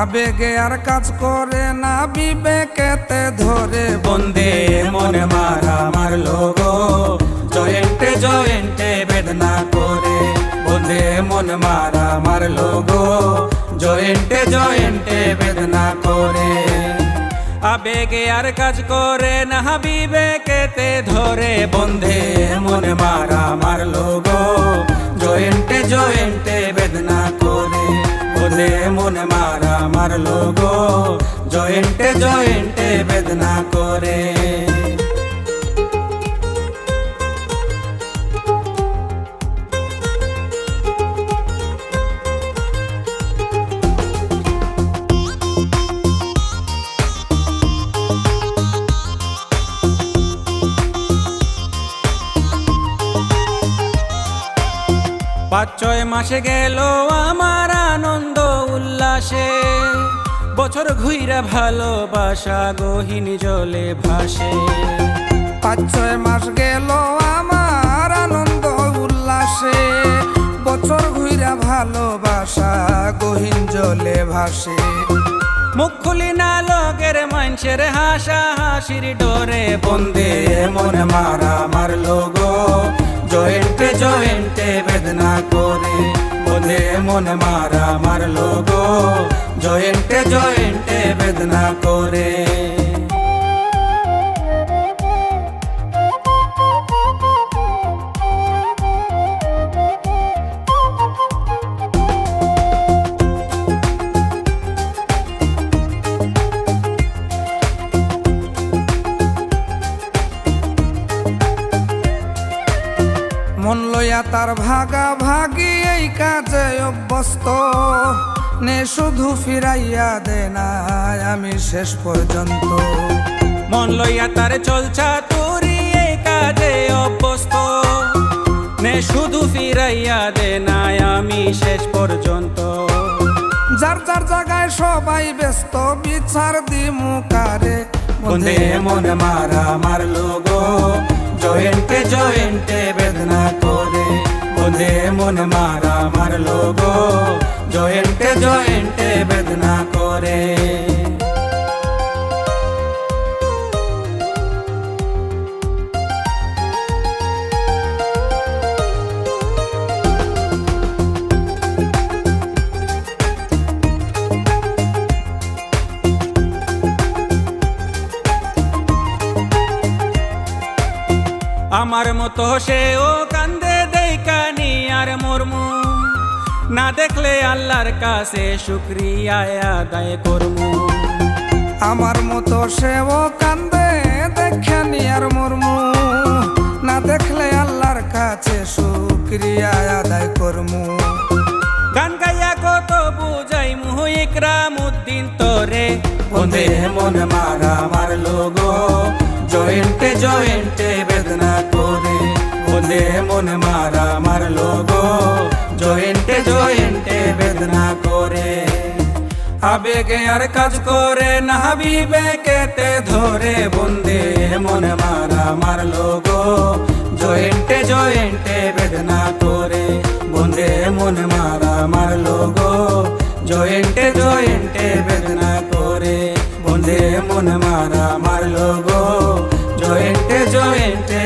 আবেগে আর কাজ করে না, বিবেকেতে ধরে বন্দে মনে মারা মারলো গো জয়েন্টে জয়েন্টে বেদনা করে বন্দে মন মারা মারলো গো জয়েন্টে জয়েন্টে বেদনা করে। আবেগে আর কাজ করে না, বিবেকেতে ধরে বন্ধে মন মারা মারলো গো জয়েন্টে জয়েন্টে বেদনা করে বন্ধে মন মারা মারলো গো জয়েন্টে জয়েন্টে বেদনা করে। পাঁচ ছয় মাসে গেল আমার আনন্দ। উল্লাসে বছর ঘুইরা ভালোবাসা গহীন জলে ভাসে। পাঁচ ছয় মাস গেল আমার আনন্দ উল্লাসে বছর ঘুইরা ভালোবাসা গহীন জলে ভাসে। মুখ খুলি না লগের মানুষের হাসা হাসির ডরে বন্দে মন মারা মারলো গো জয়েন্টে জয়েন্টে বেদনা করে। বন্দে মন মারা মারলো গো জয়েন্টে জয়েন্টে বেদনা করে মন লইয়া তার ভাগা ভাগি এই কাজে অভ্যস্ত। নে শুধু ফিরাইয়া দে না আমি শেষ পর্যন্ত। মন লইয়া তার চলছা তুরি এই কাজে অভ্যস্ত। নে শুধু ফিরাইয়া দে নাই আমি শেষ পর্যন্ত। যার যার জায়গায় সবাই ব্যস্ত, বিচার দিমু কারে? বন্ধে মন মারা মারলো গো। জয়েন্টে জয়েন্টে বন্ধে মন মারা মারলো গো জয়েন্টে জয়েন্টে বেদনা করে। আমার মতো সেও কানি আর মরমু। না দেখলে আল্লাহর কাছে শুক্রিয়া আদায় করমু। আমার মতো সেও কান্দে দেখে নিয়ার মর্মু। না দেখলে আল্লাহর কাছে শুক্রিয়া আদায় করমু। গান গাইয়া কত বুঝাই মুহ ইকরাম উদ্দিন তোরে। বন্ধে মন মারা মারলো গো জয়েন্টে জয়েন্টে বন্ধে মন মারা মারলো গো জয়েন্টে জয়েন্টে বেদনা করে। আবেগে আর কাজ করে না বিবেকেতে ধরে বন্ধে মন মারা মারলো গো জয়েন্টে জয়েন্টে বেদনা করে। বন্ধে মন মারা মারলো গো জয়েন্টে জয়েন্টে বেদনা করে। বন্ধে মন মারা মারলো গো জয়েন্টে জয়েন্টে